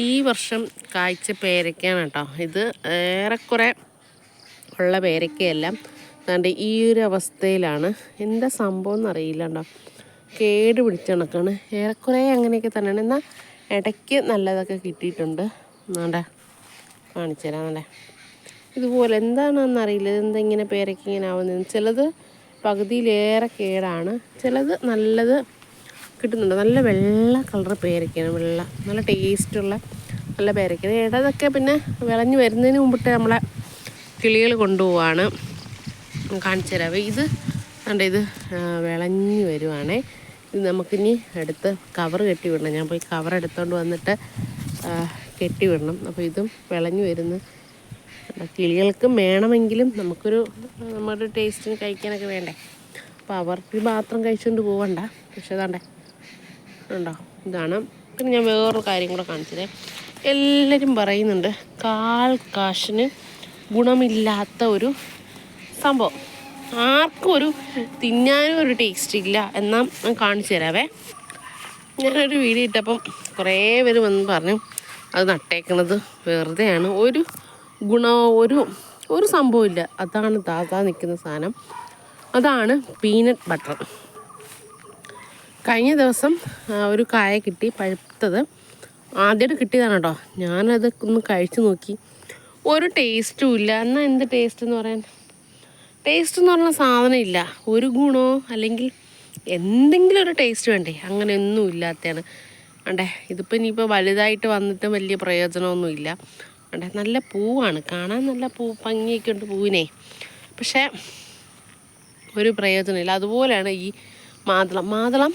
ഈ വർഷം കായ്ച്ച പേരയ്ക്കാണ് കേട്ടോ ഇത് ഏറെക്കുറെ ഉള്ള പേരയ്ക്കയെല്ലാം. അതുകൊണ്ട് ഈ ഒരു അവസ്ഥയിലാണ്. എന്താ സംഭവം എന്നറിയില്ല കേട്ടോ കേട് പിടിച്ച കണക്കാണ് ഏറെക്കുറെ അങ്ങനെയൊക്കെ തന്നെയാണ്. എന്നാൽ ഇടയ്ക്ക് നല്ലതൊക്കെ കിട്ടിയിട്ടുണ്ട്. എന്നാണ്ടേ കാണിച്ചു തരാം അല്ലേ ഇതുപോലെ എന്താണെന്നറിയില്ല. ഇതെന്താ ഇങ്ങനെ പേരയ്ക്ക ഇങ്ങനെ ആവുന്നത് ചിലത് പകുതിയിലേറെ കേടാണ്. ചിലത് നല്ലത് കിട്ടുന്നുണ്ട്. നല്ല വെള്ള കളർ പേരയ്ക്കാണ് വെള്ള. നല്ല ടേസ്റ്റുള്ള നല്ല പേരക്കാണ് ഇടതൊക്കെ പിന്നെ വിളഞ്ഞു വരുന്നതിന് മുമ്പിട്ട് നമ്മളെ കിളികൾ കൊണ്ടുപോവാണ്. കാണിച്ചു തരാവേ ഇത് കണ്ട? ഇത് വിളഞ്ഞു വരുവാണേ. ഇത് നമുക്കിനി എടുത്ത് കവർ കെട്ടി വിടണം. ഞാൻ പോയി കവർ എടുത്തുകൊണ്ട് വന്നിട്ട് കെട്ടി വിടണം. അപ്പോൾ ഇതും വിളഞ്ഞു വരുന്ന. കിളികൾക്കും വേണമെങ്കിലും നമുക്കൊരു നമ്മുടെ ടേസ്റ്റിന് കഴിക്കാനൊക്കെ വേണ്ടേ? അപ്പോൾ അവർക്ക് മാത്രം കഴിച്ചുകൊണ്ട് പോവണ്ട. പക്ഷേ അതാണ്ടേ ഉണ്ടോ? ഇതാണ്. പിന്നെ ഞാൻ വേറൊരു കാര്യം കൂടെ കാണിച്ചില്ലേ എല്ലാവരും പറയുന്നുണ്ട് കാൽ കാശിന് ഗുണമില്ലാത്ത ഒരു സംഭവം. ആർക്കും ഒരു തിന്നാനും ഒരു ടേസ്റ്റ് ഇല്ല എന്നാൽ ഞാൻ കാണിച്ചു തരാവേ. ഞാനൊരു വീഡിയോ ഇട്ടപ്പം കുറേ പേര് വന്ന് പറഞ്ഞു അത് നട്ടേക്കണത് വെറുതെയാണ്. ഒരു ഗുണ ഒരു ഒരു സംഭവമില്ല അതാണ് താതാ നിൽക്കുന്ന സാധനം. അതാണ് പീനട്ട് ബട്ടർ കഴിഞ്ഞ ദിവസം ഒരു കായ കിട്ടി പഴുത്തത്. ആദ്യമായിട്ട് കിട്ടിയതാണ് കേട്ടോ. ഞാനത് ഒന്ന് കഴിച്ചു നോക്കി. ഒരു ടേസ്റ്റും ഇല്ല. എന്നാൽ എന്ത് ടേസ്റ്റ് എന്ന് പറയാൻ? ടേസ്റ്റ് എന്ന് പറഞ്ഞ സാധനം ഇല്ല. ഒരു ഗുണമോ അല്ലെങ്കിൽ എന്തെങ്കിലും ഒരു ടേസ്റ്റ് വേണ്ടേ? അങ്ങനെ ഒന്നും ഇല്ലാത്തതാണ്. അണ്ടേ ഇതിപ്പോൾ ഇനിയിപ്പോൾ വലുതായിട്ട് വന്നിട്ട് വലിയ പ്രയോജനമൊന്നുമില്ല അണ്ടേ നല്ല പൂവാണ്. കാണാൻ നല്ല പൂ ഭംഗിയൊക്കെ ഉണ്ട് പൂവിനെ. പക്ഷേ ഒരു പ്രയോജനമില്ല. അതുപോലെയാണ് ഈ മാതളം. മാതളം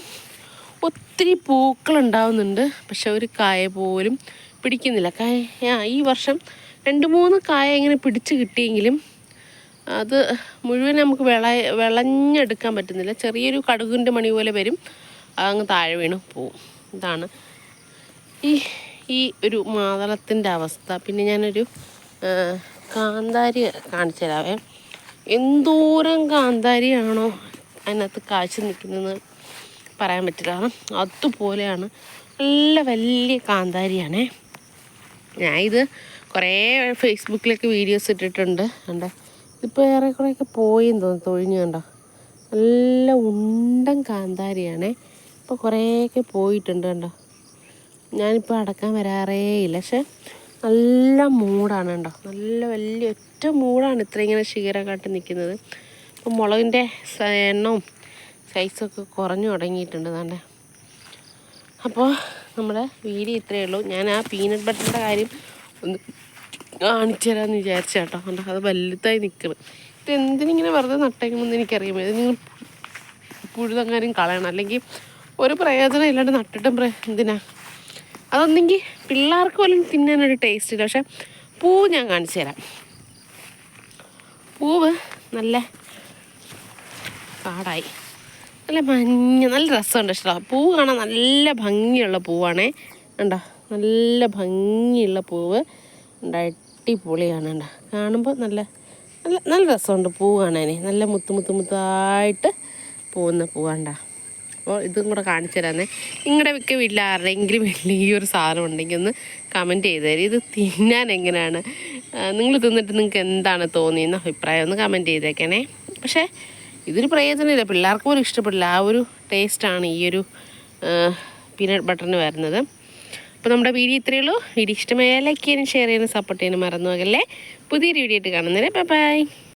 ഒത്തിരി പൂക്കൾ ഉണ്ടാവുന്നുണ്ട് പക്ഷെ ഒരു കായ പോലും പിടിക്കുന്നില്ല. കായ ഈ വർഷം രണ്ട് മൂന്ന് കായ ഇങ്ങനെ പിടിച്ച് കിട്ടിയെങ്കിലും അത് മുഴുവൻ നമുക്ക് വിള വിളഞ്ഞെടുക്കാൻ പറ്റുന്നില്ല. ചെറിയൊരു കടുകിന്റെ മണി പോലെ വരും. അതങ്ങ് താഴെ വീണ് പോവും. ഇതാണ് ഈ ഈ ഒരു മാതളത്തിന്റെ അവസ്ഥ. പിന്നെ ഞാനൊരു കാന്താരി കാണിച്ചു തരാവേ. എന്തോരം കാന്താരിയാണോ അതിനകത്ത് കാഴ്ച നിൽക്കുന്നത് പറയാൻ പറ്റില്ല. കാരണം അതുപോലെയാണ് നല്ല വലിയ കാന്താരിയാണേ. ഞാൻ ഇത് കുറേ ഫേസ്ബുക്കിലൊക്കെ വീഡിയോസ് ഇട്ടിട്ടുണ്ട്. കണ്ടോ? ഇപ്പോൾ ഏറെക്കുറെയൊക്കെ പോയെന്ന് തോന്നുന്നു. തൊഴിഞ്ഞു കണ്ടോ? നല്ല ഉണ്ടൻ കാന്താരിയാണേ. ഇപ്പോൾ കുറേയൊക്കെ പോയിട്ടുണ്ട് കണ്ടോ? ഞാനിപ്പോൾ അടക്കാൻ വരാറേ ഇല്ല പക്ഷെ നല്ല മൂടാണ് കേട്ടോ നല്ല വലിയ ഒറ്റ മൂടാണ് ഇത്ര ഇങ്ങനെ കാട്ടി നിൽക്കുന്നത്. അപ്പോൾ മുളകിന്റെ എണ്ണവും സൈസൊക്കെ കുറഞ്ഞു തുടങ്ങിയിട്ടുണ്ട് താണ്ടെ അപ്പോൾ നമ്മുടെ വീഡിയോ ഇത്രയേ ഉള്ളൂ. ഞാൻ ആ പീനട്ട് ബട്ടറിന്റെ കാര്യം ഒന്ന് കാണിച്ചു തരാമെന്ന് വിചാരിച്ച കേട്ടോ. അത് വലുതായി നിൽക്കണം. ഇത് എന്തിനിങ്ങനെ വെറുതെ നട്ടേക്കുമെന്ന് എനിക്കറിയാം ഇത് നിങ്ങൾ പുഴുതങ്ങാനും കളയണം. അല്ലെങ്കിൽ ഒരു പ്രയോജനം ഇല്ലാണ്ട് നട്ടിട്ടും പ്ര എന്തിനാ? അതൊന്നെങ്കിൽ പിള്ളേർക്ക് പോലും തിന്നാനൊരു ടേസ്റ്റ് ഇല്ല. പക്ഷെ പൂ ഞാൻ കാണിച്ചു തരാം. പൂവ് നല്ല കാടായി. നല്ല മഞ്ഞ നല്ല രസമുണ്ട് ഇഷ്ടമാണ് പൂ കാണാൻ നല്ല ഭംഗിയുള്ള പൂവാണേ. ഉണ്ടോ നല്ല ഭംഗിയുള്ള പൂവ്. ഉണ്ട് അടിപൊളിയാണ് ഉണ്ടോ കാണുമ്പോൾ നല്ല നല്ല നല്ല രസമുണ്ട് പൂ കാണാനെ. നല്ല മുത്ത് മുത്ത് മുത്തായിട്ട് പോകുന്ന പൂവാണ്ട അപ്പോൾ ഇതും കൂടെ കാണിച്ചു തരാന്നേ. നിങ്ങളുടെ മിക്ക വീട്ടിൽ ആരുടെയെങ്കിലും വീട്ടിൽ ഈ ഒരു സാധനം ഉണ്ടെങ്കിൽ ഒന്ന് കമന്റ് ചെയ്ത് തരും. ഇത് തിന്നാൻ എങ്ങനെയാണ്? നിങ്ങൾ തിന്നിട്ട് നിങ്ങൾക്ക് എന്താണ് തോന്നിയെന്ന അഭിപ്രായം ഒന്ന് കമന്റ് ചെയ്തേക്കണേ. പക്ഷേ ഇതൊരു പ്രയോജനമില്ല. പിള്ളേർക്ക് പോലും ഇഷ്ടപ്പെടില്ല. ആ ഒരു ടേസ്റ്റാണ് ഈ ഒരു പീനട്ട് ബട്ടറിന് വരുന്നത്. അപ്പോൾ നമ്മുടെ വീഡിയോ ഇത്രയേ ഉള്ളൂ. വീഡിയോ ഇഷ്ടമായ ലൈക്ക് ചെയ്യാനും ഷെയർ ചെയ്യാനും സപ്പോർട്ട് ചെയ്യാനും മറന്നു പോകല്ലേ. പുതിയൊരു വീഡിയോ ആയിട്ട് കാണുന്നതിന് ബൈ ബൈ